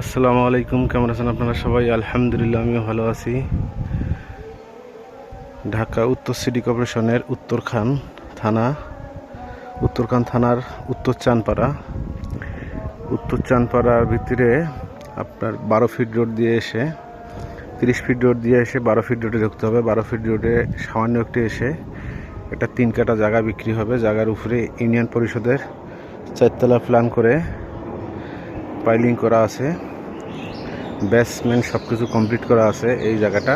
আসসালামু আলাইকুম, কেমন আছেন আপনারা সবাই? আলহামদুলিল্লাহ, আমিও ভালো আছি। ঢাকা উত্তর সিটি কর্পোরেশনের উত্তরখান থানা, উত্তরখান থানার উত্তর চানপাড়া। উত্তর চানপাড়ার ভিতরে আপনার বারো ফিট রোড দিয়ে এসে, তিরিশ ফিট রোড দিয়ে এসে বারো ফিট রোডে ঢুকতে হবে। বারো ফিট রোডে সামান্য একটু এসে একটা তিন কাটা জায়গা বিক্রি হবে। জায়গার উপরে ইউনিয়ন পরিষদের চারতলা প্ল্যান করে পাইলিং করা আছে। বেসমেন্ট সব কিছু কমপ্লিট করা আছে এই জায়গাটা।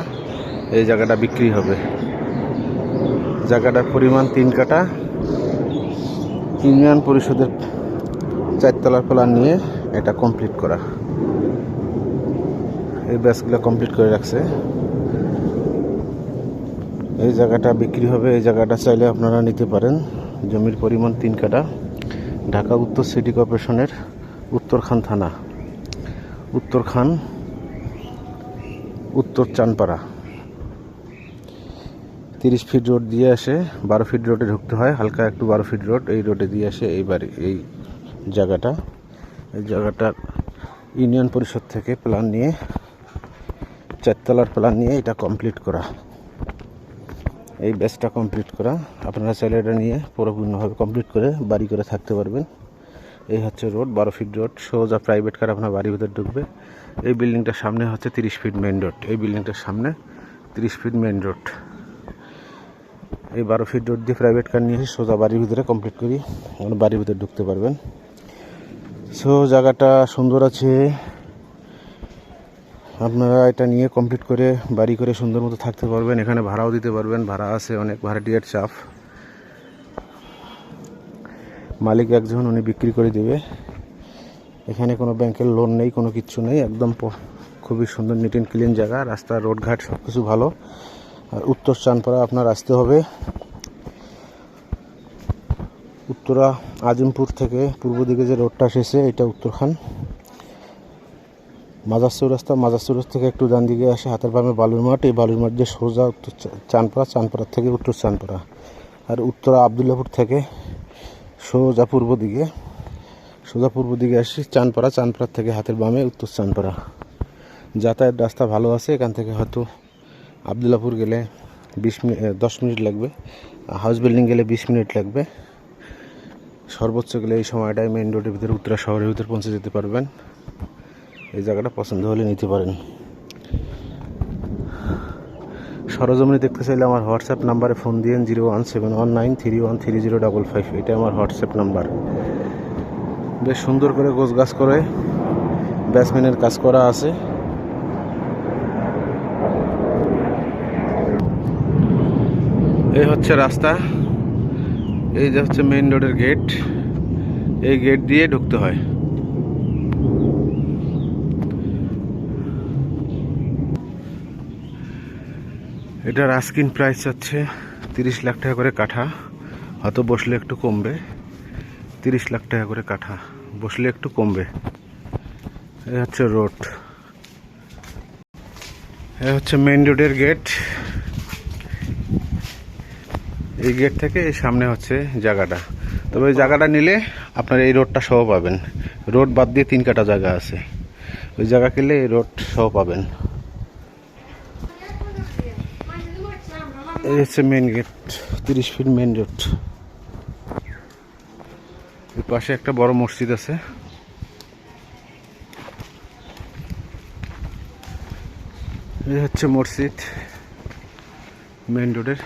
এই জায়গাটা বিক্রি হবে। জায়গাটার পরিমাণ তিন কাটা ইউনিয়ন পরিষদের চারতলার প্ল্যান নিয়ে এটা কমপ্লিট করা। এই ব্যাসগুলো কমপ্লিট করে রাখছে। এই জায়গাটা বিক্রি হবে। এই জায়গাটা চাইলে আপনারা নিতে পারেন। জমির পরিমাণ তিন কাটা ঢাকা উত্তর সিটি কর্পোরেশনের উত্তরখান থানা। উত্তরখান উত্তর চানপাড়া। তিরিশ ফিট রোড দিয়ে আসে, বারো ফিট রোডে ঢুকতে হয়, হালকা একটু বারো ফিট রোড এই রোডে দিয়ে আসে এই বাড়ি এই জায়গাটা। এই জায়গাটা ইউনিয়ন পরিষদ থেকে প্ল্যান নিয়ে, চারতলার প্ল্যান নিয়ে এটা কমপ্লিট করা। এই ব্যাচটা কমপ্লিট করা। আপনারা চাইলে এটা নিয়ে পরিপূর্ণভাবে কমপ্লিট করে বাড়ি করে থাকতে পারবেন। এই হচ্ছে রোড, বারো ফিট রোড, সোজা প্রাইভেট কার আপনার বাড়ির ভিতর ঢুকবে। এই বিল্ডিংটার সামনে হচ্ছে তিরিশ ফিট মেন রোড এই বিল্ডিংটার সামনে তিরিশ ফিট মেন রোড এই বারো ফিট রোড দিয়ে প্রাইভেট কার নিয়ে সোজা বাড়ির ভিতরে কমপ্লিট করি। মানে বাড়ির ভিতরে ঢুকতে পারবেন। সো জায়গাটা সুন্দর আছে। আপনারা এটা নিয়ে কমপ্লিট করে বাড়ি করে সুন্দর মতো থাকতে পারবেন। এখানে ভাড়াও দিতে পারবেন। ভাড়া আছে অনেক, ভাড়াটিয়ার চাপ। মালিক একজন উনি বিক্রি করে দেবে। এখানে কোনো ব্যাংকের লোন নেই, কোনো কিচ্ছু নেই, একদম খুবই সুন্দর নিট অ্যান্ড ক্লিন জায়গা, রাস্তা রোডঘাট সব কিছু ভালো। আর উত্তর চানপাড়া আপনার আসতে হবে। উত্তরা আজিমপুর থেকে পূর্ব দিকে যে রোডটা এসেছে, এটা উত্তরখান। মাজার চৌরাস্তা, মাজার থেকে একটু ডান দিকে আসে হাতের বামে বালুর মাঠ এই বালুর মাঠ দিয়ে সোজা উত্তর চানপাড়া চানপাড়া থেকে উত্তর চানপাড়া আর উত্তরা আবদুল্লাপুর থেকে সোজা পূর্ব দিকে। সোজা পূর্ব দিকে আসি চানপাড়া। চানপাড়া থেকে হাতের বামে উত্তর চানপাড়া। যাতায়াত রাস্তা ভালো আছে, এখান থেকে হয়তো আবদুল্লাপুর গেলে বিশ মিনিট দশ মিনিট লাগবে। হাউস বিল্ডিং গেলে বিশ মিনিট লাগবে। সর্বোচ্চ গেলে এই সময়টায় মেন রোডের ভিতরে উত্তরা শহরের ভিতরে পৌঁছে যেতে পারবেন। এই জায়গাটা পছন্দ হলে নিতে পারেন। সরজমিনে দেখতে চাইলে আমার হোয়াটসঅ্যাপ নাম্বারে ফোন দিয়েন zero one seven one nine three one three zero double five. এটা আমার হোয়াটসঅ্যাপ নাম্বার। বেশ সুন্দর করে গোছ গাছ করে ব্যাটসম্যানের কাজ করা আছে। এই হচ্ছে রাস্তা। এই যে হচ্ছে মেইন রোডের গেট এই গেট দিয়ে ঢুকতে হয়। এটার আস্কিন প্রাইস হচ্ছে তিরিশ লাখ টাকা করে কাঠা। হয়তো বসলে একটু কমবে। তিরিশ লাখ টাকা করে কাঠা। বসলে একটু কমবে। এই হচ্ছে রোড। এ হচ্ছে মেইন রোডের গেট এই গেট থেকে এই সামনে হচ্ছে জায়গাটা। তবে ওই জায়গাটা নিলে আপনার এই রোডটা সহ পাবেন। রোড বাদ দিয়ে তিন কাটা জায়গা আছে। ওই জায়গা কিনলে এই রোড সহ পাবেন। এই হচ্ছে মেন গেট তিরিশ ফিট মেন রোডের পাশে একটা বড় মসজিদ আছে। এই হচ্ছে মসজিদ মেন রোডের